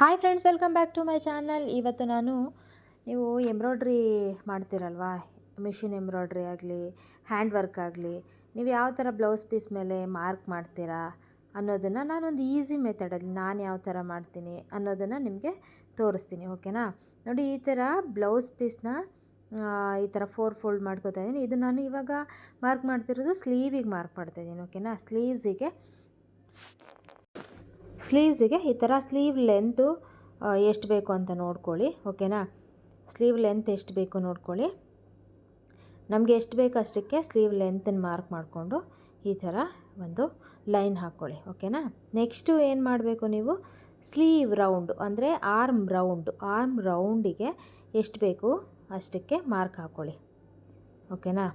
Hi friends welcome back to my channel ಇವತ್ತು ನಾನು ನೀವು ಎಂಬ್ರಾಯ್ಡ್ರಿ ಮಾಡ್ತೀರಲ್ವಾ? ಮಿಷಿನ್ ಎಂಬ್ರಾಯ್ಡ್ರಿ ಆಗಲಿ ಹ್ಯಾಂಡ್ ವರ್ಕ್ ಆಗಲಿ, ನೀವು ಯಾವ ಥರ ಬ್ಲೌಸ್ ಪೀಸ್ ಮೇಲೆ ಮಾರ್ಕ್ ಮಾಡ್ತೀರಾ ಅನ್ನೋದನ್ನು ನಾನೊಂದು ಈಸಿ ಮೆಥಡಲ್ಲಿ ನಾನು ಯಾವ ಥರ ಮಾಡ್ತೀನಿ ಅನ್ನೋದನ್ನು ನಿಮಗೆ ತೋರಿಸ್ತೀನಿ ಓಕೆನಾ ನೋಡಿ, ಈ ಥರ ಬ್ಲೌಸ್ ಪೀಸ್ನ ಈ ಥರ ಫೋರ್ ಫೋಲ್ಡ್ ಮಾಡ್ಕೋತಾ ಇದ್ದೀನಿ. ಇದು ನಾನು ಇವಾಗ ಮಾರ್ಕ್ ಮಾಡ್ತಿರೋದು ಸ್ಲೀವಿಗೆ ಮಾರ್ಕ್ ಮಾಡ್ತಾಯಿದ್ದೀನಿ ಓಕೆನಾ ಸ್ಲೀವ್ಸಿಗೆ ಸ್ಲೀವ್ಸಿಗೆ ಈ ಥರ ಸ್ಲೀವ್ ಲೆಂತು ಎಷ್ಟು ಬೇಕು ಅಂತ ನೋಡ್ಕೊಳ್ಳಿ, ಓಕೆನಾ? ಸ್ಲೀವ್ ಲೆಂತ್ ಎಷ್ಟು ಬೇಕು ನೋಡ್ಕೊಳ್ಳಿ. ನಮಗೆ ಎಷ್ಟು ಬೇಕು ಅಷ್ಟಕ್ಕೆ ಸ್ಲೀವ್ ಲೆಂತನ್ನು ಮಾರ್ಕ್ ಮಾಡಿಕೊಂಡು ಈ ಥರ ಒಂದು ಲೈನ್ ಹಾಕ್ಕೊಳ್ಳಿ, ಓಕೆನಾ? ನೆಕ್ಸ್ಟು ಏನು ಮಾಡಬೇಕು ನೀವು? ಸ್ಲೀವ್ ರೌಂಡು, ಅಂದರೆ ಆರ್ಮ್ ರೌಂಡು, ಆರ್ಮ್ ರೌಂಡಿಗೆ ಎಷ್ಟು ಬೇಕು ಅಷ್ಟಕ್ಕೆ ಮಾರ್ಕ್ ಹಾಕ್ಕೊಳ್ಳಿ, ಓಕೆನಾ?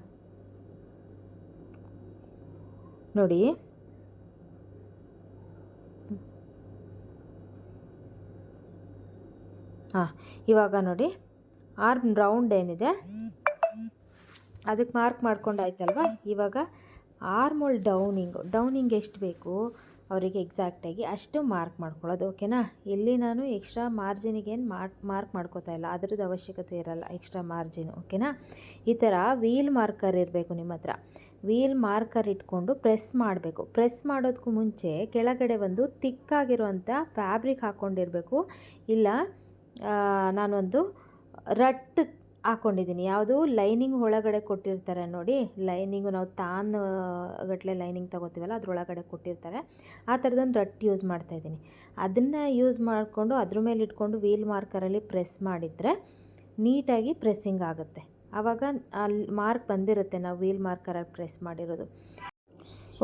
ನೋಡಿ. ಹಾಂ, ಇವಾಗ ನೋಡಿ. ಆರ್ಮ್ ರೌಂಡ್ ಏನಿದೆ? ಅದಕ್ಕೆ ಮಾರ್ಕ್ ಮಾಡ್ಕೊಂಡಾಯ್ತಲ್ವ ಇವಾಗ ಆರ್ಮೋಲ್ ಡೌನಿಂಗು ಡೌನಿಂಗ್ ಎಷ್ಟು ಬೇಕು? ಅವರಿಗೆ ಎಕ್ಸಾಕ್ಟಾಗಿ ಅಷ್ಟು ಮಾರ್ಕ್ ಮಾಡ್ಕೊಳ್ಳೋದು ಓಕೆನಾ ಇಲ್ಲಿ ನಾನು ಎಕ್ಸ್ಟ್ರಾ ಮಾರ್ಜಿನಿಗೇನು ಮಾರ್ಕ್ ಮಾರ್ಕ್ ಮಾಡ್ಕೋತಾ ಇಲ್ಲ. ಅದ್ರದ್ದು ಅವಶ್ಯಕತೆ ಇರಲ್ಲ ಎಕ್ಸ್ಟ್ರಾ ಮಾರ್ಜಿನ್ ಓಕೆನಾ ಈ ಥರ ವೀಲ್ ಮಾರ್ಕರ್ ಇರಬೇಕು ನಿಮ್ಮ ಹತ್ರ. ವೀಲ್ ಮಾರ್ಕರ್ ಇಟ್ಕೊಂಡು ಪ್ರೆಸ್ ಮಾಡಬೇಕು. ಪ್ರೆಸ್ ಮಾಡೋದಕ್ಕೂ ಮುಂಚೆ ಕೆಳಗಡೆ ಒಂದು ತಿಕ್ಕಾಗಿರುವಂಥ ಫ್ಯಾಬ್ರಿಕ್ ಹಾಕ್ಕೊಂಡಿರಬೇಕು ಇಲ್ಲ ನಾನೊಂದು ರಟ್ಟು ಹಾಕೊಂಡಿದ್ದೀನಿ. ಯಾವುದು ಲೈನಿಂಗ್ ಒಳಗಡೆ ಕೊಟ್ಟಿರ್ತಾರೆ ನೋಡಿ. ಲೈನಿಂಗು ನಾವು ತಾನು ಗಟ್ಟಲೆ ಲೈನಿಂಗ್ ತೊಗೋತೀವಲ್ಲ ಅದರೊಳಗಡೆ ಕೊಟ್ಟಿರ್ತಾರೆ. ಆ ಥರದೊಂದು ರಟ್ಟು ಯೂಸ್ ಮಾಡ್ತಾಯಿದ್ದೀನಿ ಅದನ್ನು ಯೂಸ್ ಮಾಡಿಕೊಂಡು ಅದ್ರ ಮೇಲೆ ಇಟ್ಕೊಂಡು ವೀಲ್ ಮಾರ್ಕರಲ್ಲಿ ಪ್ರೆಸ್ ಮಾಡಿದರೆ ನೀಟಾಗಿ ಪ್ರೆಸ್ಸಿಂಗ್ ಆಗುತ್ತೆ. ಆವಾಗ ಅಲ್ಲಿ ಮಾರ್ಕ್ ಬಂದಿರುತ್ತೆ ನಾವು ವೀಲ್ ಮಾರ್ಕರಲ್ಲಿ ಪ್ರೆಸ್ ಮಾಡಿರೋದು.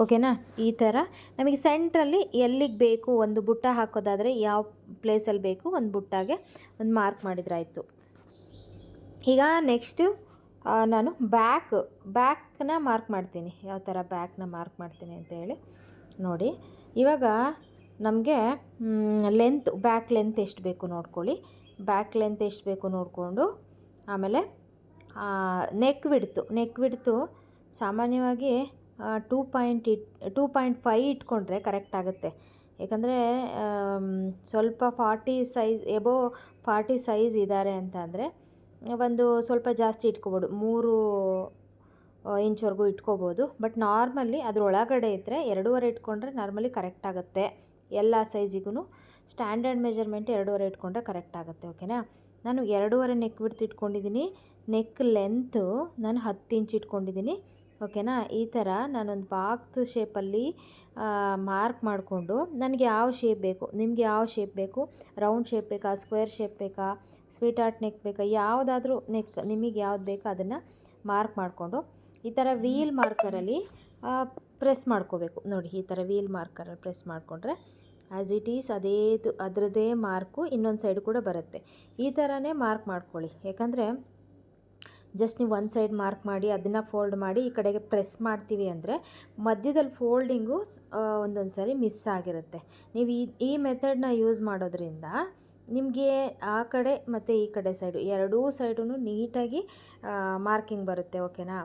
ಓಕೆನಾ? ಈ ಥರ ನಮಗೆ ಸೆಂಟ್ರಲ್ಲಿ ಎಲ್ಲಿಗೆ ಬೇಕು ಒಂದು ಬುಟ್ಟ ಹಾಕೋದಾದರೆ ಯಾವ ಪ್ಲೇಸಲ್ಲಿ ಬೇಕು ಒಂದು ಬುಟ್ಟಾಗೆ ಒಂದು ಮಾರ್ಕ್ ಮಾಡಿದ್ರಾಯಿತು. ಈಗ ನೆಕ್ಸ್ಟು ನಾನು ಬ್ಯಾಕ್ ಬ್ಯಾಕ್ನ ಮಾರ್ಕ್ ಮಾಡ್ತೀನಿ. ಯಾವ ಥರ ಬ್ಯಾಕ್ನ ಮಾರ್ಕ್ ಮಾಡ್ತೀನಿ ಅಂತ ಹೇಳಿ. ನೋಡಿ, ಇವಾಗ ನಮಗೆ ಲೆಂತ್ ಬ್ಯಾಕ್ ಲೆಂತ್ ಎಷ್ಟು ಬೇಕು ನೋಡ್ಕೊಳ್ಳಿ. ಬ್ಯಾಕ್ ಲೆಂತ್ ಎಷ್ಟು ಬೇಕು ನೋಡಿಕೊಂಡು, ಆಮೇಲೆ ನೆಕ್ ಬಿಡ್ತು ನೆಕ್ ಬಿಡ್ತು ಸಾಮಾನ್ಯವಾಗಿ two point it two point five ಇಟ್ಕೊಂಡ್ರೆ ಕರೆಕ್ಟ್ ಆಗುತ್ತೆ. ಯಾಕಂದರೆ ಸ್ವಲ್ಪ forty size above forty size ಇದ್ದಾರೆ ಅಂತ ಅಂದರೆ ಒಂದು ಸ್ವಲ್ಪ ಜಾಸ್ತಿ ಇಟ್ಕೋಬೋದು. ಮೂರು ಇಂಚ್ವರೆಗೂ ಇಟ್ಕೋಬೋದು. ಬಟ್ ನಾರ್ಮಲಿ ಅದರೊಳಗಡೆ ಇದ್ದರೆ ಎರಡೂವರೆ ಇಟ್ಕೊಂಡ್ರೆ ನಾರ್ಮಲಿ ಕರೆಕ್ಟ್ ಆಗುತ್ತೆ. ಎಲ್ಲ ಸೈಜಿಗೂ ಸ್ಟ್ಯಾಂಡರ್ಡ್ ಮೆಜರ್ಮೆಂಟ್ ಎರಡೂವರೆ ಇಟ್ಕೊಂಡ್ರೆ ಕರೆಕ್ಟ್ ಆಗುತ್ತೆ ಓಕೆನಾ ನಾನು ಎರಡೂವರೆ ನೆಕ್ ಬಿಡ್ತು ಇಟ್ಕೊಂಡಿದ್ದೀನಿ ನೆಕ್ ಲೆಂತು ನಾನು ಹತ್ತು ಇಂಚ್ ಇಟ್ಕೊಂಡಿದ್ದೀನಿ ಓಕೆನಾ? ಈ ಥರ ನಾನೊಂದು ಬಾಕ್ಸ್ ಶೇಪಲ್ಲಿ ಮಾರ್ಕ್ ಮಾಡಿಕೊಂಡು ನನಗೆ ಯಾವ ಶೇಪ್ ಬೇಕು, ನಿಮಗೆ ಯಾವ ಶೇಪ್ ಬೇಕು, ರೌಂಡ್ ಶೇಪ್ ಬೇಕಾ, ಸ್ಕ್ವೇರ್ ಶೇಪ್ ಬೇಕಾ, ಸ್ವೀಟ್ ಆರ್ಟ್ ನೆಕ್ ಬೇಕಾ, ಯಾವುದಾದ್ರೂ ನೆಕ್ ನಿಮಗೆ ಯಾವ್ದು ಬೇಕೋ ಅದನ್ನು ಮಾರ್ಕ್ ಮಾಡಿಕೊಂಡು ಈ ಥರ ವೀಲ್ ಮಾರ್ಕರಲ್ಲಿ ಪ್ರೆಸ್ ಮಾಡ್ಕೋಬೇಕು. ನೋಡಿ ಈ ಥರ ವೀಲ್ ಮಾರ್ಕರಲ್ಲಿ ಪ್ರೆಸ್ ಮಾಡಿಕೊಂಡ್ರೆ ಆ್ಯಸ್ ಇಟ್ ಈಸ್ ಅದೇದು ಅದರದ್ದೇ ಮಾರ್ಕು ಇನ್ನೊಂದು ಸೈಡ್ ಕೂಡ ಬರುತ್ತೆ. ಈ ಥರನೇ ಮಾರ್ಕ್ ಮಾಡ್ಕೊಳ್ಳಿ. ಯಾಕಂದರೆ ಜಸ್ಟ್ ನೀವು ಒಂದು ಸೈಡ್ ಮಾರ್ಕ್ ಮಾಡಿ ಅದನ್ನು ಫೋಲ್ಡ್ ಮಾಡಿ ಈ ಕಡೆಗೆ ಪ್ರೆಸ್ ಮಾಡ್ತೀವಿ ಅಂದರೆ ಮಧ್ಯದಲ್ಲಿ ಫೋಲ್ಡಿಂಗು ಒಂದೊಂದು ಸಾರಿ ಮಿಸ್ ಆಗಿರುತ್ತೆ. ನೀವು ಈ ಈ ಮೆಥಡ್ನ ಯೂಸ್ ಮಾಡೋದ್ರಿಂದ ನಿಮಗೆ ಆ ಕಡೆ ಮತ್ತು ಈ ಕಡೆ ಸೈಡು ಎರಡೂ ಸೈಡೂ ನೀಟಾಗಿ ಮಾರ್ಕಿಂಗ್ ಬರುತ್ತೆ, ಓಕೆನಾ?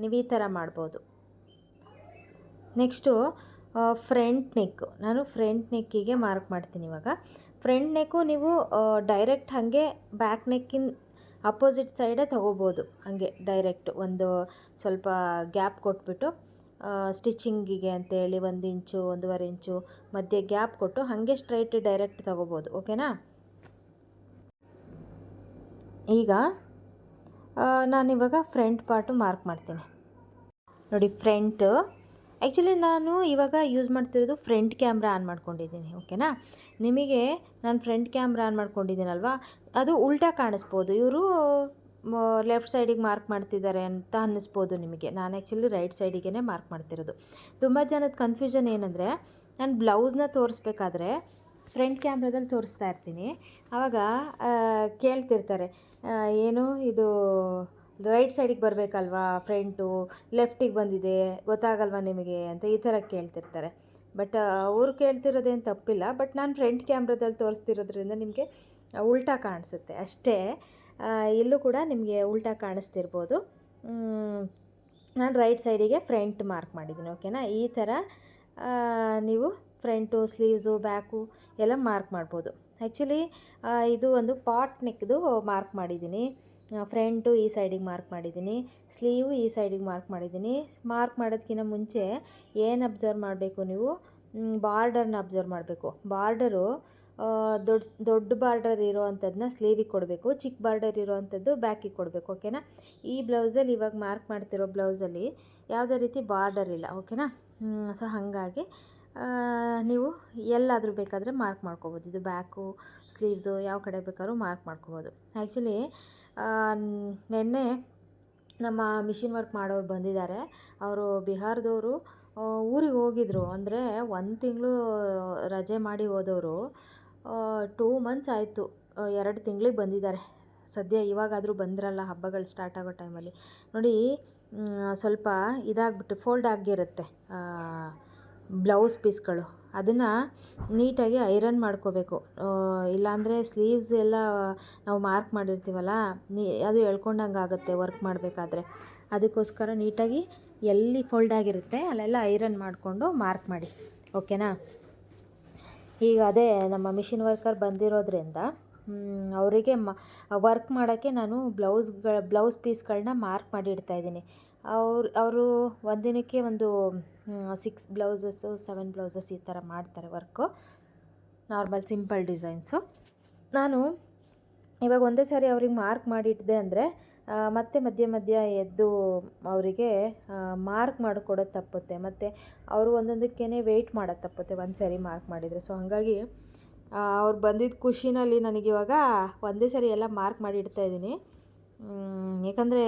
ನೀವು ಈ ಥರ ಮಾಡ್ಬೋದು. Next front neck. ನಾನು ಫ್ರಂಟ್ ನೆಕ್ಕಿಗೆ ಮಾರ್ಕ್ ಮಾಡ್ತೀನಿ ಇವಾಗ. ಫ್ರಂಟ್ ನೆಕ್ಕು ನೀವು ಡೈರೆಕ್ಟ್ ಹಾಗೆ ಬ್ಯಾಕ್ ನೆಕ್ಕಿನ ಅಪೋಸಿಟ್ ಸೈಡೇ ತೊಗೋಬೋದು. ಹಾಗೆ ಡೈರೆಕ್ಟ್ ಒಂದು ಸ್ವಲ್ಪ ಗ್ಯಾಪ್ ಕೊಟ್ಬಿಟ್ಟು ಸ್ಟಿಚಿಂಗಿಗೆ ಅಂತೇಳಿ ಒಂದು ಇಂಚು, ಒಂದೂವರೆ ಇಂಚು ಮಧ್ಯೆ ಗ್ಯಾಪ್ ಕೊಟ್ಟು ಹಾಗೆ ಸ್ಟ್ರೈಟ್ ಡೈರೆಕ್ಟ್ ತೊಗೋಬೋದು. ಓಕೆನಾ? ಈಗ ನಾನಿವಾಗ ಫ್ರಂಟ್ ಪಾರ್ಟು ಮಾರ್ಕ್ ಮಾಡ್ತೀನಿ. ನೋಡಿ ಫ್ರಂಟ್ ಆ್ಯಕ್ಚುಲಿ ನಾನು ಇವಾಗ ಯೂಸ್ ಮಾಡ್ತಿರೋದು ಫ್ರಂಟ್ ಕ್ಯಾಮ್ರಾ ಆನ್ ಮಾಡ್ಕೊಂಡಿದ್ದೀನಿ ಓಕೆನಾ ನಿಮಗೆ ನಾನು ಫ್ರಂಟ್ ಕ್ಯಾಮ್ರಾ ಆನ್ ಮಾಡ್ಕೊಂಡಿದ್ದೀನಲ್ವಾ? ಅದು ಉಲ್ಟಾ ಕಾಣಿಸ್ಬೋದು. ಇವರು ಲೆಫ್ಟ್ ಸೈಡಿಗೆ ಮಾರ್ಕ್ ಮಾಡ್ತಿದ್ದಾರೆ ಅಂತ ಅನ್ನಿಸ್ಬೋದು ನಿಮಗೆ. ನಾನು ಆ್ಯಕ್ಚುಲಿ ರೈಟ್ ಸೈಡಿಗೆ ಮಾರ್ಕ್ ಮಾಡ್ತಿರೋದು. ತುಂಬ ಜನದ ಕನ್ಫ್ಯೂಷನ್ ಏನಂದರೆ, ನಾನು ಬ್ಲೌಸ್ನ ತೋರಿಸ್ಬೇಕಾದ್ರೆ ಫ್ರಂಟ್ ಕ್ಯಾಮ್ರಾದಲ್ಲಿ ತೋರಿಸ್ತಾ ಇರ್ತೀನಿ. ಆವಾಗ ಕೇಳ್ತಿರ್ತಾರೆ ಏನು ಇದು ರೈಟ್ ಸೈಡಿಗೆ ಬರಬೇಕಲ್ವಾ ಫ್ರಂಟು ಲೆಫ್ಟಿಗೆ ಬಂದಿದೆ, ಗೊತ್ತಾಗಲ್ವಾ ನಿಮಗೆ ಅಂತ ಈ ಥರ ಕೇಳ್ತಿರ್ತಾರೆ. ಬಟ್ ಅವರು ಕೇಳ್ತಿರೋದೇನು ತಪ್ಪಿಲ್ಲ. ಬಟ್ ನಾನು ಫ್ರಂಟ್ ಕ್ಯಾಮ್ರಾದಲ್ಲಿ ತೋರಿಸ್ತಿರೋದ್ರಿಂದ ನಿಮಗೆ ಉಲ್ಟಾ ಕಾಣಿಸುತ್ತೆ. ಅಷ್ಟೇ ಇಲ್ಲೂ ಕೂಡ ನಿಮಗೆ ಉಲ್ಟಾ ಕಾಣಿಸ್ತಿರ್ಬೋದು. ನಾನು ರೈಟ್ ಸೈಡಿಗೆ ಫ್ರಂಟ್ ಮಾರ್ಕ್ ಮಾಡಿದ್ದೀನಿ ಓಕೆನಾ ಈ ಥರ ನೀವು ಫ್ರಂಟು ಸ್ಲೀವ್ಸು ಬ್ಯಾಕು ಎಲ್ಲ ಮಾರ್ಕ್ ಮಾಡ್ಬೋದು. ಆ್ಯಕ್ಚುಲಿ ಇದು ಒಂದು ಪಾಟ್ ನೆಕ್ದು ಮಾರ್ಕ್ ಮಾಡಿದ್ದೀನಿ. ಫ್ರಂಟು ಈ ಸೈಡಿಗೆ ಮಾರ್ಕ್ ಮಾಡಿದ್ದೀನಿ, ಸ್ಲೀವು ಈ ಸೈಡಿಗೆ ಮಾರ್ಕ್ ಮಾಡಿದ್ದೀನಿ. ಮಾರ್ಕ್ ಮಾಡೋದಕ್ಕಿಂತ ಮುಂಚೆ ಏನು ಅಬ್ಸರ್ವ್ ಮಾಡಬೇಕು ನೀವು? ಬಾರ್ಡರ್ನ ಅಬ್ಸರ್ವ್ ಮಾಡಬೇಕು. ಬಾರ್ಡರು ದೊಡ್ಡ ದೊಡ್ಡ ಬಾರ್ಡರ್ ಇರೋವಂಥದ್ದನ್ನ ಸ್ಲೀವಿಗೆ ಕೊಡಬೇಕು ಚಿಕ್ಕ ಬಾರ್ಡರ್ ಇರೋವಂಥದ್ದು ಬ್ಯಾಕಿಗೆ ಕೊಡಬೇಕು, ಓಕೆನಾ? ಈ ಬ್ಲೌಸಲ್ಲಿ ಇವಾಗ ಮಾರ್ಕ್ ಮಾಡ್ತಿರೋ ಬ್ಲೌಸಲ್ಲಿ ಯಾವುದೇ ರೀತಿ ಬಾರ್ಡರ್ ಇಲ್ಲ, ಓಕೆನಾ? ಸೊ ಹಾಗಾಗಿ ನೀವು ಎಲ್ಲಾದರೂ ಬೇಕಾದರೆ ಮಾರ್ಕ್ ಮಾಡ್ಕೋಬೋದು. ಇದು ಬ್ಯಾಕು, ಸ್ಲೀವ್ಸು ಯಾವ ಕಡೆ ಬೇಕಾದ್ರೂ ಮಾರ್ಕ್ ಮಾಡ್ಕೋಬೋದು. ಆ್ಯಕ್ಚುಲಿ ನಿನ್ನೆ ನಮ್ಮ ಮಿಷಿನ್ ವರ್ಕ್ ಮಾಡೋರು ಬಂದಿದ್ದಾರೆ. ಅವರು ಬಿಹಾರದವರು ಊರಿಗೆ ಹೋಗಿದ್ರು. ಅಂದರೆ ಒಂದು ತಿಂಗಳು ರಜೆ ಮಾಡಿ ಹೋದವರು. ಟೂ ಮಂತ್ಸ್ ಆಯಿತು ಎರಡು ತಿಂಗಳಿಗೆ ಬಂದಿದ್ದಾರೆ. ಸದ್ಯ ಇವಾಗಾದರೂ ಬಂದ್ರಲ್ಲ ಹಬ್ಬಗಳು ಸ್ಟಾರ್ಟ್ ಆಗೋ ಟೈಮಲ್ಲಿ ನೋಡಿ ಸ್ವಲ್ಪ ಇದಾಗ್ಬಿಟ್ಟು ಫೋಲ್ಡ್ ಆಗಿರುತ್ತೆ ಬ್ಲೌಸ್ ಪೀಸ್ಗಳು ಅದನ್ನು ನೀಟಾಗಿ ಐರನ್ ಮಾಡ್ಕೋಬೇಕು. ಇಲ್ಲಾಂದರೆ ಸ್ಲೀವ್ಸ್ ಎಲ್ಲ ನಾವು ಮಾರ್ಕ್ ಮಾಡಿರ್ತೀವಲ್ಲ, ನೀ, ಅದು ಎಳ್ಕೊಂಡಂಗೆ ಆಗುತ್ತೆ ವರ್ಕ್ ಮಾಡಬೇಕಾದ್ರೆ. ಅದಕ್ಕೋಸ್ಕರ ನೀಟಾಗಿ ಎಲ್ಲಿ ಫೋಲ್ಡ್ ಆಗಿರುತ್ತೆ ಅಲ್ಲೆಲ್ಲ ಐರನ್ ಮಾಡಿಕೊಂಡು ಮಾರ್ಕ್ ಮಾಡಿ. ಓಕೆನಾ? ಈಗ ಅದೇ ನಮ್ಮ ಮಿಷಿನ್ ವರ್ಕರ್ ಬಂದಿರೋದ್ರಿಂದ ಅವರಿಗೆ ಮ ವರ್ಕ್ ಮಾಡೋಕ್ಕೆ ನಾನು ಬ್ಲೌಸ್ಗಳ ಬ್ಲೌಸ್ ಪೀಸ್ಗಳನ್ನ ಮಾರ್ಕ್ ಮಾಡಿ ಇಡ್ತಾ ಇದ್ದೀನಿ. ಅವ್ರು, ಅವರು ಒಂದಿನಕ್ಕೆ ಒಂದು ಸಿಕ್ಸ್ ಬ್ಲೌಸಸ್ಸು ಸೆವೆನ್ ಬ್ಲೌಸಸ್ ಈ ಥರ ಮಾಡ್ತಾರೆ ವರ್ಕು ನಾರ್ಮಲ್ ಸಿಂಪಲ್ ಡಿಸೈನ್ಸು ನಾನು ಇವಾಗ ಒಂದೇ ಸಾರಿ ಅವ್ರಿಗೆ ಮಾರ್ಕ್ ಮಾಡಿಟ್ಟಿದೆ ಅಂದರೆ ಮತ್ತೆ ಮಧ್ಯ ಮಧ್ಯ ಎದ್ದು ಅವರಿಗೆ ಮಾರ್ಕ್ ಮಾಡಿಕೊಡೋದು ತಪ್ಪುತ್ತೆ. ಮತ್ತು ಅವರು ಒಂದೊಂದಕ್ಕೇ ವೆಯ್ಟ್ ಮಾಡೋದು ತಪ್ಪುತ್ತೆ ಒಂದು ಸಾರಿ ಮಾರ್ಕ್ ಮಾಡಿದರೆ. ಸೊ ಹಾಗಾಗಿ ಅವ್ರು ಬಂದಿದ್ದ ಖುಷಿನಲ್ಲಿ ನನಗಿವಾಗ ಒಂದೇ ಸರಿ ಎಲ್ಲ ಮಾರ್ಕ್ ಮಾಡಿ ಇಡ್ತಾ ಇದ್ದೀನಿ ಯಾಕಂದರೆ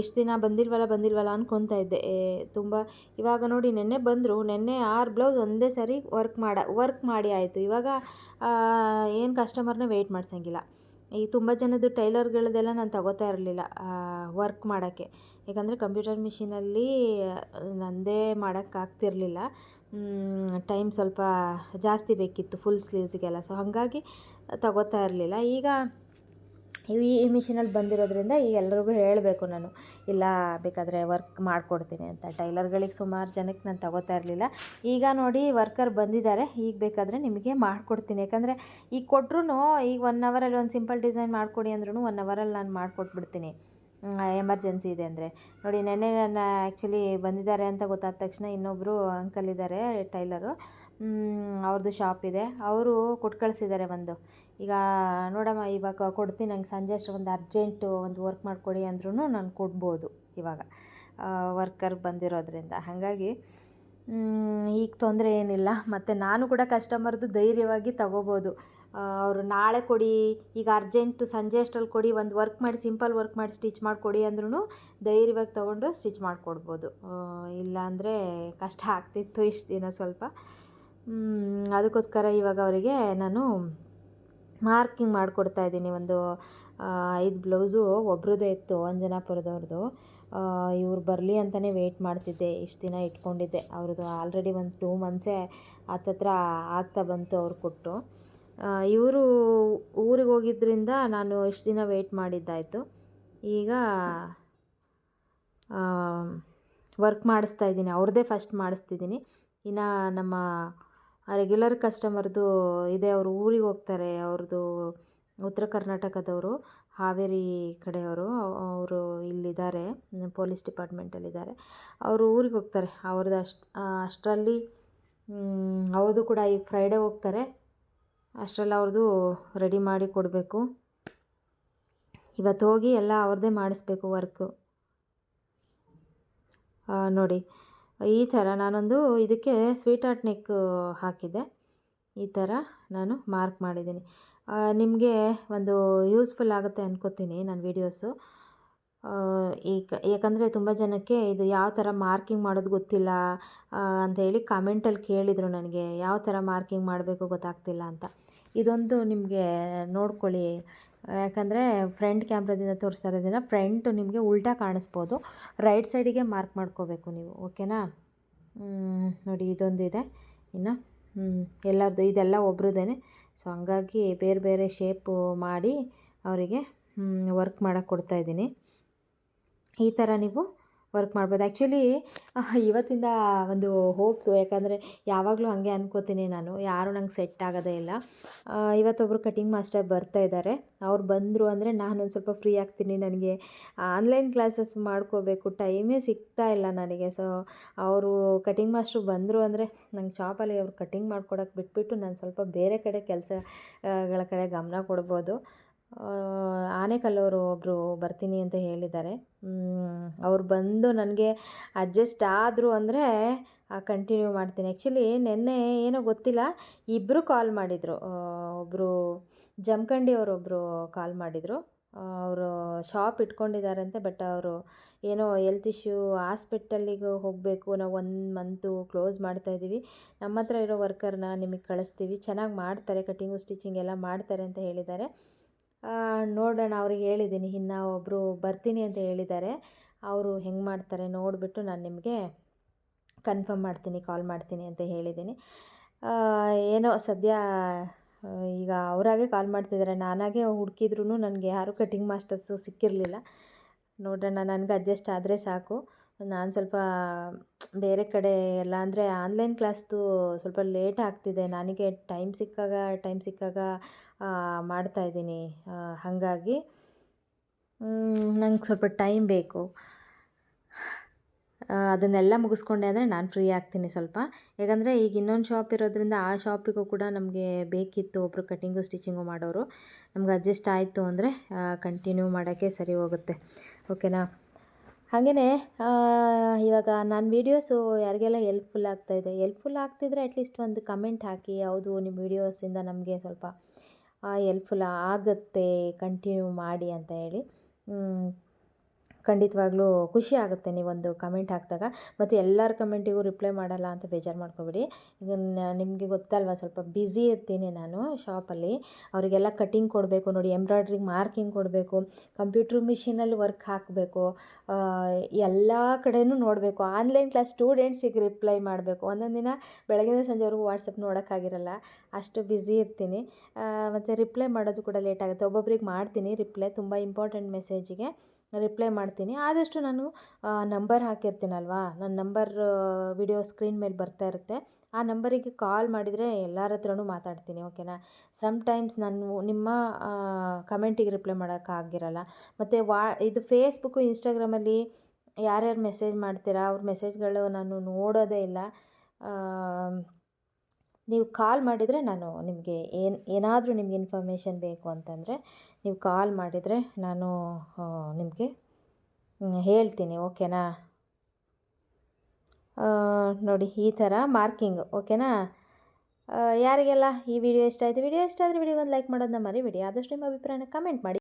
ಎಷ್ಟು ದಿನ ಬಂದಿಲ್ವಲ್ಲ ಬಂದಿಲ್ವಲ್ಲ ಅನ್ಕೊತಾ ಇದ್ದೆ. ತುಂಬ, ಇವಾಗ ನೋಡಿ ನೆನ್ನೆ ಬಂದರು, ನೆನ್ನೆ ಆರು ಬ್ಲೌಸ್ ಒಂದೇ ಸರಿ ವರ್ಕ್ ಮಾಡ ವರ್ಕ್ ಮಾಡಿ ಆಯಿತು. ಇವಾಗ ಏನು ಕಸ್ಟಮರ್ನ ವೆಯ್ಟ್ ಮಾಡ್ಸೋಂಗಿಲ್ಲ. ಈ ತುಂಬ ಜನದ್ದು ಟೈಲರ್ಗಳದ್ದೆಲ್ಲ ನಾನು ತಗೋತಾ ಇರಲಿಲ್ಲ ವರ್ಕ್ ಮಾಡೋಕ್ಕೆ. ಯಾಕಂದರೆ ಕಂಪ್ಯೂಟರ್ ಮಿಷಿನಲ್ಲಿ ನನ್ನದೇ ಮಾಡೋಕ್ಕಾಗ್ತಿರಲಿಲ್ಲ ಟೈಮ್ ಸ್ವಲ್ಪ ಜಾಸ್ತಿ ಬೇಕಿತ್ತು ಫುಲ್ ಸ್ಲೀವ್ಸಿಗೆಲ್ಲ ಸೊ ಹಾಗಾಗಿ ತಗೋತಾ ಇರಲಿಲ್ಲ. ಈಗ ಈ ಮಿಷಿನಲ್ಲಿ ಬಂದಿರೋದ್ರಿಂದ ಈಗ ಎಲ್ರಿಗೂ ಹೇಳಬೇಕು ನಾನು, ಇಲ್ಲ ಬೇಕಾದರೆ ವರ್ಕ್ ಮಾಡಿಕೊಡ್ತೀನಿ ಅಂತ. ಟೈಲರ್ಗಳಿಗೆ ಸುಮಾರು ಜನಕ್ಕೆ ನಾನು ತಗೋತಾ ಇರಲಿಲ್ಲ. ಈಗ ನೋಡಿ ವರ್ಕರ್ ಬಂದಿದ್ದಾರೆ, ಈಗ ಬೇಕಾದರೆ ನಿಮಗೆ ಮಾಡಿಕೊಡ್ತೀನಿ. ಯಾಕಂದರೆ ಈಗ ಕೊಟ್ಟರು ಈಗ ಒನ್ ಅವರಲ್ಲಿ ಒಂದು ಸಿಂಪಲ್ ಡಿಸೈನ್ ಮಾಡಿಕೊಡಿ ಅಂದ್ರೂ ಒನ್ ಅವರಲ್ಲಿ ನಾನು ಮಾಡಿಕೊಟ್ಬಿಡ್ತೀನಿ. ಎಮರ್ಜೆನ್ಸಿ ಇದೆ ಅಂದರೆ. ನೋಡಿ, ನೆನ್ನೆ ನನ್ನ ಆ್ಯಕ್ಚುಲಿ ಬಂದಿದ್ದಾರೆ ಅಂತ ಗೊತ್ತಾದ ತಕ್ಷಣ ಇನ್ನೊಬ್ಬರು ಅಂಕಲ್ ಇದ್ದಾರೆ ಟೈಲರು ಅವ್ರದ್ದು ಶಾಪ್ ಇದೆ. ಅವರು ಕೊಟ್ಟು ಕಳಿಸಿದ್ದಾರೆ ಒಂದು ಈಗ ನೋಡಮ್ಮ, ಇವಾಗ ಕೊಡ್ತೀನಿ, ನಂಗೆ ಸಂಜೆ ಅಷ್ಟು ಒಂದು ಅರ್ಜೆಂಟು ಒಂದು ವರ್ಕ್ ಮಾಡಿಕೊಡಿ ಅಂದ್ರೂ ನಾನು ಕೊಡ್ಬೋದು ಇವಾಗ. ವರ್ಕರ್ ಬಂದಿರೋದ್ರಿಂದ. ಹಾಗಾಗಿ ಈಗ ತೊಂದರೆ ಏನಿಲ್ಲ. ಮತ್ತು ನಾನು ಕೂಡ ಕಸ್ಟಮರ್ದು ಧೈರ್ಯವಾಗಿ ತಗೋಬೋದು. ಅವರು ನಾಳೆ ಕೊಡಿ, ಈಗ ಅರ್ಜೆಂಟು ಸಂಜೆ ಅಷ್ಟರಲ್ಲಿ ಕೊಡಿ, ಒಂದು ವರ್ಕ್ ಮಾಡಿ ಸಿಂಪಲ್ ವರ್ಕ್ ಮಾಡಿ ಸ್ಟಿಚ್ ಮಾಡಿಕೊಡಿ ಅಂದ್ರೂ ಧೈರ್ಯವಾಗಿ ತೊಗೊಂಡು ಸ್ಟಿಚ್ ಮಾಡಿಕೊಡ್ಬೋದು. ಇಲ್ಲಾಂದರೆ ಕಷ್ಟ ಆಗ್ತಿತ್ತು ಇಷ್ಟು ದಿನ ಸ್ವಲ್ಪ. ಅದಕ್ಕೋಸ್ಕರ ಇವಾಗ ಅವರಿಗೆ ನಾನು ಮಾರ್ಕಿಂಗ್ ಮಾಡಿಕೊಡ್ತಾ ಇದ್ದೀನಿ. ಒಂದು ಐದು ಬ್ಲೌಸು ಒಬ್ರದ್ದೇ ಇತ್ತು, ಅಂಜನಾಪುರದವ್ರದ್ದು. ಇವ್ರು ಬರಲಿ ಅಂತಲೇ ವೆಯ್ಟ್ ಮಾಡ್ತಿದ್ದೆ. ಇಷ್ಟು ದಿನ ಇಟ್ಕೊಂಡಿದ್ದೆ. ಅವ್ರದ್ದು ಆಲ್ರೆಡಿ ಒಂದು ಟೂ ಮಂತ್ಸೇ ಹತ್ತತ್ರ ಆಗ್ತಾ ಬಂತು ಅವ್ರು ಕೊಟ್ಟು. ಇವರು ಊರಿಗೆ ಹೋಗಿದ್ದರಿಂದ ನಾನು ಇಷ್ಟು ದಿನ ವೆಯ್ಟ್ ಮಾಡಿದ್ದಾಯಿತು. ಈಗ ವರ್ಕ್ ಮಾಡಿಸ್ತಾ ಇದ್ದೀನಿ. ಅವ್ರದ್ದೇ ಫಸ್ಟ್ ಮಾಡಿಸ್ತಿದ್ದೀನಿ. ಇನ್ನು ನಮ್ಮ ರೆಗ್ಯುಲರ್ ಕಸ್ಟಮರ್ದು ಇದೆ, ಅವರು ಊರಿಗೆ ಹೋಗ್ತಾರೆ ಅವ್ರದ್ದು ಉತ್ತರ ಕರ್ನಾಟಕದವರು, ಹಾವೇರಿ ಕಡೆಯವರು ಅವರು ಇಲ್ಲಿದ್ದಾರೆ ಪೊಲೀಸ್ ಡಿಪಾರ್ಟ್ಮೆಂಟಲ್ಲಿದ್ದಾರೆ ಅವರು ಊರಿಗೆ ಹೋಗ್ತಾರೆ ಅವ್ರದ್ದು ಅಷ್ಟು ಅಷ್ಟರಲ್ಲಿ ಅವ್ರದ್ದು ಕೂಡ ಈಗ ಫ್ರೈಡೇ ಹೋಗ್ತಾರೆ, ಅಷ್ಟರಲ್ಲಿ ಅವ್ರದ್ದು ರೆಡಿ ಮಾಡಿ ಕೊಡಬೇಕು. ಇವತ್ತು ಹೋಗಿ ಎಲ್ಲ ಅವ್ರದ್ದೇ ಮಾಡಿಸ್ಬೇಕು ವರ್ಕು ನೋಡಿ ಈ ಥರ ನಾನೊಂದು ಇದಕ್ಕೆ ಸ್ವೀಟ್ ಆರ್ಟ್ ನೆಕ್ ಹಾಕಿದ್ದೆ. ಈ ಥರ ನಾನು ಮಾರ್ಕ್ ಮಾಡಿದ್ದೀನಿ. ನಿಮಗೆ ಒಂದು ಯೂಸ್ಫುಲ್ ಆಗುತ್ತೆ ಅಂದ್ಕೋತೀನಿ ನನ್ನ ವೀಡಿಯೋಸು ಈಗ ಯಾಕಂದರೆ ತುಂಬ ಜನಕ್ಕೆ ಇದು ಯಾವ ಥರ ಮಾರ್ಕಿಂಗ್ ಮಾಡೋದು ಗೊತ್ತಿಲ್ಲ ಅಂಥೇಳಿ ಕಾಮೆಂಟಲ್ಲಿ ಕೇಳಿದರು ನನಗೆ, ಯಾವ ಥರ ಮಾರ್ಕಿಂಗ್ ಮಾಡಬೇಕು ಗೊತ್ತಾಗ್ತಿಲ್ಲ ಅಂತ. ಇದೊಂದು ನಿಮಗೆ ನೋಡ್ಕೊಳ್ಳಿ. ಯಾಕಂದರೆ ಫ್ರಂಟ್ ಕ್ಯಾಮ್ರಾದಿಂದ ತೋರಿಸ್ತಾ ಇರೋದ್ರಿಂದ ಫ್ರಂಟ್ ನಿಮಗೆ ಉಲ್ಟಾ ಕಾಣಿಸ್ಬೋದು. ರೈಟ್ ಸೈಡಿಗೆ ಮಾರ್ಕ್ ಮಾಡ್ಕೋಬೇಕು ನೀವು, ಓಕೆನಾ? ನೋಡಿ ಇದೊಂದಿದೆ. ಇನ್ನು ಎಲ್ಲರದ್ದು ಇದೆಲ್ಲ ಒಬ್ರದ್ದೇನೆ ಸೊ ಹಂಗಾಗಿ ಬೇರೆ ಬೇರೆ ಶೇಪು ಮಾಡಿ ಅವರಿಗೆ ವರ್ಕ್ ಮಾಡೋಕ್ಕೆ ಕೊಡ್ತಾಯಿದ್ದೀನಿ ಈ ಥರ ನೀವು ವರ್ಕ್ ಮಾಡ್ಬೋದು. ಆ್ಯಕ್ಚುಲಿ ಇವತ್ತಿಂದ ಒಂದು ಹೋಪ್ ಯಾಕಂದರೆ ಯಾವಾಗಲೂ ಹಾಗೆ ಅಂದ್ಕೋತೀನಿ ನಾನು. ಯಾರೂ ನಂಗೆ ಸೆಟ್ ಆಗೋದೇ ಇಲ್ಲ. ಇವತ್ತೊಬ್ಬರು ಕಟಿಂಗ್ ಮಾಸ್ಟರ್ ಬರ್ತಾ ಇದ್ದಾರೆ ಅವ್ರು ಬಂದರು ಅಂದರೆ ನಾನು ಒಂದು ಸ್ವಲ್ಪ ಫ್ರೀ ಆಗ್ತೀನಿ ನನಗೆ. ಆನ್ಲೈನ್ ಕ್ಲಾಸಸ್ ಮಾಡ್ಕೋಬೇಕು. ಟೈಮೇ ಸಿಗ್ತಾ ಇಲ್ಲ ನನಗೆ. ಸೊ ಅವರು ಕಟಿಂಗ್ ಮಾಸ್ಟ್ರು ಬಂದರು ಅಂದರೆ ನಂಗೆ ಶಾಪಲ್ಲಿ ಅವ್ರು ಕಟಿಂಗ್ ಮಾಡ್ಕೊಡೋಕೆ ಬಿಟ್ಬಿಟ್ಟು ನಾನು ಸ್ವಲ್ಪ ಬೇರೆ ಕಡೆ ಕೆಲಸಗಳ ಕಡೆ ಗಮನ ಕೊಡ್ಬೋದು. ಆನೆಕಲ್ಲವರು ಒಬ್ಬರು ಬರ್ತೀನಿ ಅಂತ ಹೇಳಿದ್ದಾರೆ. ಅವ್ರು ಬಂದು ನನಗೆ ಅಡ್ಜಸ್ಟ್ ಆದರು ಅಂದರೆ ಕಂಟಿನ್ಯೂ ಮಾಡ್ತೀನಿ. ಆ್ಯಕ್ಚುಲಿ ನಿನ್ನೆ ಏನೋ ಗೊತ್ತಿಲ್ಲ ಇಬ್ಬರು ಕಾಲ್ ಮಾಡಿದರು. ಒಬ್ಬರು ಜಮಖಂಡಿ ಅವರೊಬ್ಬರು ಕಾಲ್ ಮಾಡಿದರು. ಅವರು ಶಾಪ್ ಇಟ್ಕೊಂಡಿದ್ದಾರಂತೆ ಬಟ್ ಅವರು ಏನೋ ಹೆಲ್ತ್ ಇಶ್ಯೂ ಹಾಸ್ಪಿಟಲ್ಲಿಗೆ ಹೋಗಬೇಕು. ನಾವು ಒಂದು ಮಂತು ಕ್ಲೋಸ್ ಮಾಡ್ತಾ ಇದ್ದೀವಿ. ನಮ್ಮ ಹತ್ರ ಇರೋ ವರ್ಕರ್ನ ನಿಮಗೆ ಕಳಿಸ್ತೀವಿ. ಚೆನ್ನಾಗಿ ಮಾಡ್ತಾರೆ ಕಟಿಂಗು ಸ್ಟಿಚಿಂಗ್ ಎಲ್ಲ ಮಾಡ್ತಾರೆ ಅಂತ ಹೇಳಿದ್ದಾರೆ. ನೋಡೋಣ, ಅವ್ರಿಗೆ ಹೇಳಿದ್ದೀನಿ. ಇನ್ನು ಒಬ್ಬರು ಬರ್ತೀನಿ ಅಂತ ಹೇಳಿದ್ದಾರೆ. ಅವರು ಹೆಂಗೆ ಮಾಡ್ತಾರೆ ನೋಡಿಬಿಟ್ಟು ನಾನು ನಿಮಗೆ ಕನ್ಫರ್ಮ್ ಮಾಡ್ತೀನಿ ಕಾಲ್ ಮಾಡ್ತೀನಿ ಅಂತ ಹೇಳಿದ್ದೀನಿ. ಏನೋ ಸದ್ಯ ಈಗ ಅವರಾಗೆ ಕಾಲ್ ಮಾಡ್ತಿದ್ದಾರೆ. ನಾನಾಗೆ ಹುಡುಕಿದ್ರೂ ನನಗೆ ಯಾರೂ ಕಟಿಂಗ್ ಮಾಸ್ಟರ್ಸು ಸಿಕ್ಕಿರಲಿಲ್ಲ. ನೋಡೋಣ, ನನಗೆ ಅಡ್ಜಸ್ಟ್ ಆದರೆ ಸಾಕು. ನಾನು ಸ್ವಲ್ಪ ಬೇರೆ ಕಡೆ ಎಲ್ಲ ಅಂದರೆ ಆನ್ಲೈನ್ ಕ್ಲಾಸ್ದು ಸ್ವಲ್ಪ ಲೇಟ್ ಆಗ್ತಿದೆ. ನನಗೆ ಟೈಮ್ ಸಿಕ್ಕಾಗ ಟೈಮ್ ಸಿಕ್ಕಾಗ ಮಾಡ್ತಾ ಇದ್ದೀನಿ. ಹಾಗಾಗಿ ನಂಗೆ ಸ್ವಲ್ಪ ಟೈಮ್ ಬೇಕು. ಅದನ್ನೆಲ್ಲ ಮುಗಿಸ್ಕೊಂಡೆ ಅಂದರೆ ನಾನು ಫ್ರೀ ಆಗ್ತೀನಿ ಸ್ವಲ್ಪ. ಯಾಕಂದರೆ ಈಗ ಇನ್ನೊಂದು ಶಾಪ್ ಇರೋದ್ರಿಂದ ಆ ಶಾಪಿಗೂ ಕೂಡ ನಮಗೆ ಬೇಕಿತ್ತು ಒಬ್ಬರು ಕಟ್ಟಿಂಗು ಸ್ಟಿಚಿಂಗು ಮಾಡೋರು. ನಮ್ಗೆ ಅಡ್ಜಸ್ಟ್ ಆಯಿತು ಅಂದರೆ ಕಂಟಿನ್ಯೂ ಮಾಡೋಕ್ಕೆ ಸರಿ ಹೋಗುತ್ತೆ. ಓಕೆನಾ ಹಾಗೆಯೇ ಇವಾಗ ನನ್ನ ವೀಡಿಯೋಸು ಯಾರಿಗೆಲ್ಲ ಎಲ್ಪ್ಫುಲ್ ಆಗ್ತಾಯಿದೆ ಎಲ್ಪ್ಫುಲ್ ಆಗ್ತಿದ್ರೆ ಅಟ್ಲೀಸ್ಟ್ ಒಂದು ಕಮೆಂಟ್ ಹಾಕಿ, ಹೌದು ನಿಮ್ಮ ವೀಡಿಯೋಸಿಂದ ನಮಗೆ ಸ್ವಲ್ಪ ಎಲ್ಪ್ಫುಲ್ ಆಗುತ್ತೆ ಕಂಟಿನ್ಯೂ ಮಾಡಿ ಅಂತ ಹೇಳಿ. ಖಂಡಿತವಾಗ್ಲೂ ಖುಷಿ ಆಗುತ್ತೆ ನೀವೊಂದು ಕಮೆಂಟ್ ಹಾಕಿದಾಗ. ಮತ್ತು ಎಲ್ಲರ ಕಮೆಂಟಿಗೂ ರಿಪ್ಲೈ ಮಾಡಲ್ಲ ಅಂತ ಬೇಜಾರು ಮಾಡ್ಕೋಬೇಡಿ. ಇದನ್ನು ನಿಮಗೆ ಗೊತ್ತಲ್ವ ಸ್ವಲ್ಪ ಬ್ಯುಸಿ ಇರ್ತೀನಿ ನಾನು ಶಾಪಲ್ಲಿ ಅವರಿಗೆಲ್ಲ ಕಟಿಂಗ್ ಕೊಡಬೇಕು, ನೋಡಿ ಎಂಬ್ರಾಯ್ಡ್ರಿಗೆ ಮಾರ್ಕಿಂಗ್ ಕೊಡಬೇಕು ಕಂಪ್ಯೂಟ್ರ್ ಮಿಷಿನಲ್ಲಿ ವರ್ಕ್ ಹಾಕಬೇಕು ಎಲ್ಲ ಕಡೆಯೂ ನೋಡಬೇಕು. ಆನ್ಲೈನ್ ಕ್ಲಾಸ್ ಸ್ಟೂಡೆಂಟ್ಸಿಗೆ ರಿಪ್ಲೈ ಮಾಡಬೇಕು. ಒಂದೊಂದು ದಿನ ಬೆಳಗಿನ ಸಂಜೆವರೆಗೂ ವಾಟ್ಸಪ್ ನೋಡೋಕ್ಕಾಗಿರಲ್ಲ. ಅಷ್ಟು ಬ್ಯುಸಿ ಇರ್ತೀನಿ. ಮತ್ತು ರಿಪ್ಲೈ ಮಾಡೋದು ಕೂಡ ಲೇಟ್ ಆಗುತ್ತೆ. ಒಬ್ಬೊಬ್ರಿಗೆ ಮಾಡ್ತೀನಿ ರಿಪ್ಲೈ ತುಂಬ ಇಂಪಾರ್ಟೆಂಟ್ ಮೆಸೇಜಿಗೆ ರಿಪ್ಲೈ ಮಾಡ್ತೀನಿ. ಆದಷ್ಟು ನಾನು ನಂಬರ್ ಹಾಕಿರ್ತೀನಲ್ವಾ? ನನ್ನ ನಂಬರ್ ವಿಡಿಯೋ ಸ್ಕ್ರೀನ್ ಮೇಲೆ ಬರ್ತಾ ಇರುತ್ತೆ. ಆ ನಂಬರಿಗೆ ಕಾಲ್ ಮಾಡಿದರೆ ಎಲ್ಲರ ಹತ್ರನೂ ಮಾತಾಡ್ತೀನಿ ಓಕೆನಾ ಸಮ್ಟೈಮ್ಸ್ ನಾನು ನಿಮ್ಮ ಕಮೆಂಟಿಗೆ ರಿಪ್ಲೈ ಮಾಡೋಕ್ಕಾಗಿರಲ್ಲ ಮತ್ತು ವಾ, ಇದು ಫೇಸ್ಬುಕ್ಕು ಇನ್ಸ್ಟಾಗ್ರಾಮಲ್ಲಿ ಯಾರ್ಯಾರು ಮೆಸೇಜ್ ಮಾಡ್ತೀರಾ? ಅವ್ರ ಮೆಸೇಜ್ಗಳು ನಾನು ನೋಡೋದೇ ಇಲ್ಲ. ನೀವು ಕಾಲ್ ಮಾಡಿದರೆ ನಾನು ನಿಮಗೆ ಏನು, ಏನಾದರೂ ನಿಮ್ಗೆ ಇನ್ಫಾರ್ಮೇಷನ್ ಬೇಕು ಅಂತಂದರೆ ನೀವು ಕಾಲ್ ಮಾಡಿದರೆ ನಾನು ನಿಮಗೆ ಹೇಳ್ತೀನಿ ಓಕೆನಾ ನೋಡಿ, ಈ ಥರ ಮಾರ್ಕಿಂಗ್ ಓಕೆನಾ ಯಾರಿಗೆಲ್ಲ ಈ ವಿಡಿಯೋ ಇಷ್ಟ ಆಯಿತು ವಿಡಿಯೋ ಇಷ್ಟ ಆದರೆ ವಿಡಿಯೋಗೊಂದು ಲೈಕ್ ಮಾಡೋದನ್ನ ಮರಿಬೇಡಿ. ಆದಷ್ಟು ನಿಮ್ಮ ಅಭಿಪ್ರಾಯನ ಕಮೆಂಟ್ ಮಾಡಿ.